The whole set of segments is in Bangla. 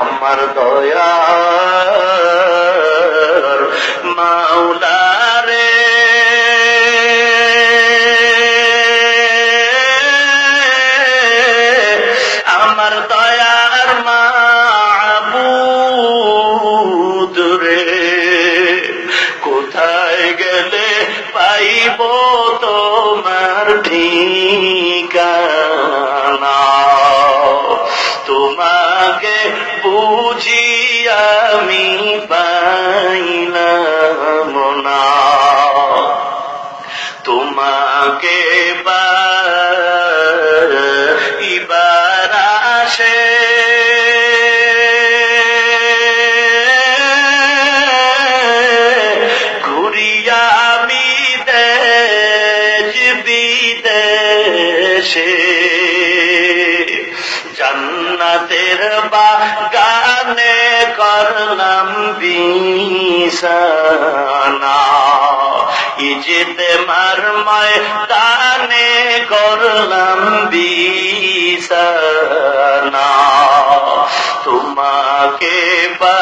আমার দয়া মাওলা রে। আমার দয়ার মাবুদ রে কোথায় গেলে পাইব তোমার ঠিকানা তোমাকে বুঝি আমি পাইলাম না। তোমাকে ইবার আসে ঘুরিয়া আমি দেশ বিদেশে জান্নাতের বাগানে করলাম বিছানা ইজিতে মার গানে করলাম বিছানা তোমাকে বা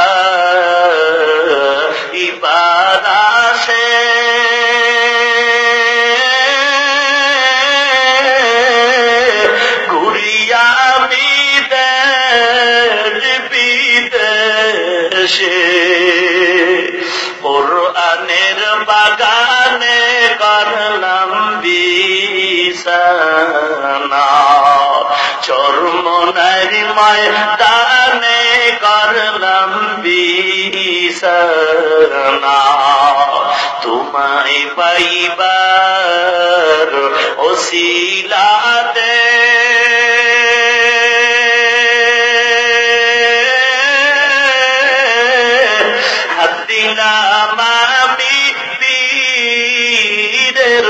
করলাম বিছানা চর্ম নারিমায় দানে করলাম বিছানা। তোমায় পাইবার ওসিলাতে হাত দিলাম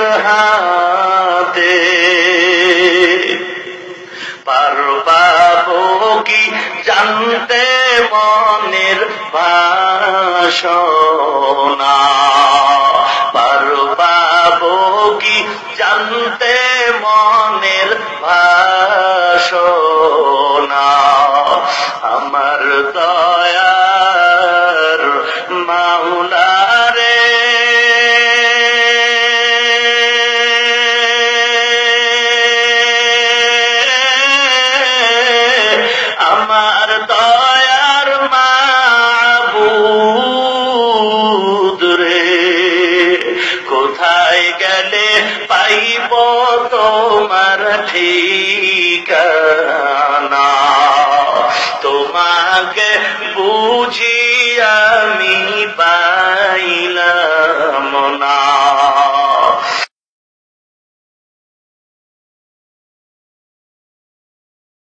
হাতে। পারবাবো কি জানতে মনের পারবাবো কি জানতে মনের বাসনা? আমার দয়ার গেলে পাইব তোমার ঠিকানা। তোমাকে বুঝি আমি পাইলাম না।